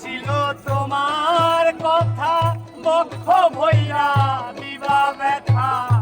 ছিল তোমার কথা? বক্ষ ভইয়া দিবা ব্যথা।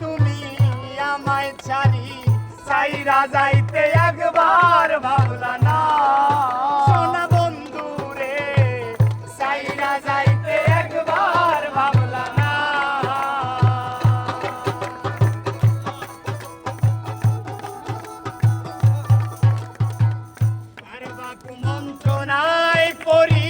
তুমি আমায় ছাড়ি সাইরা যাইতে একবার ভাবলা না। বন্ধু রে সাইরা যাইতে একবার ভাবলা না। মন্ত্রণায় পড়ি